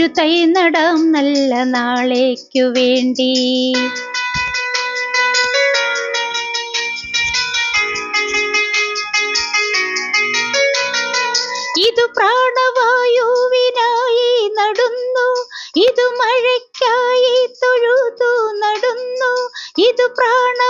ഒരു തൈ നടാം നല്ല നാളേക്കു വേണ്ടി. ഇതു പ്രാണവായുവിനായി നടുന്നു ഇതു മഴയ്ക്കായി തൊഴുതു നടുന്നു ഇതു പ്രാണവായുവിനായി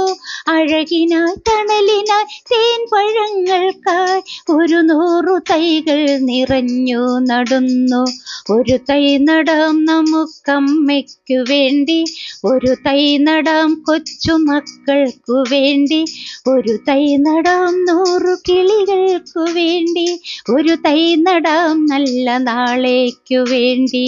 അഴകിനായി തണലിനായി കായ് ഒരു നൂറു തൈകൾ നിറഞ്ഞു നടന്നു. ഒരു തൈ നടാം നമുക്കമ്മയ്ക്കു വേണ്ടി ഒരു തൈ നടാം കൊച്ചുമക്കൾക്കു വേണ്ടി ഒരു തൈ നടാം നൂറു കിളികൾക്കു വേണ്ടി ഒരു തൈ നടാം നല്ല നാളേക്കു വേണ്ടി.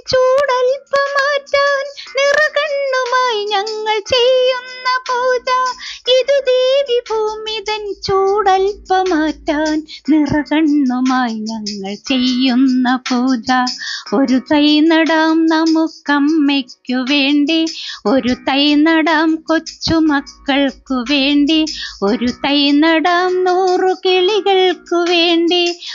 ചൂടൽപ്പമാറ്റാൻ നിറകണ്ണുമായി ഞങ്ങൾ ചെയ്യുന്ന പൂജ. ഒരു തൈ നടാം നമുക്കമ്മയ്ക്കു വേണ്ടി ഒരു തൈ നടാം കൊച്ചുമക്കൾക്കു വേണ്ടി ഒരു തൈ നടാം നൂറു കിളികൾക്കു വേണ്ടി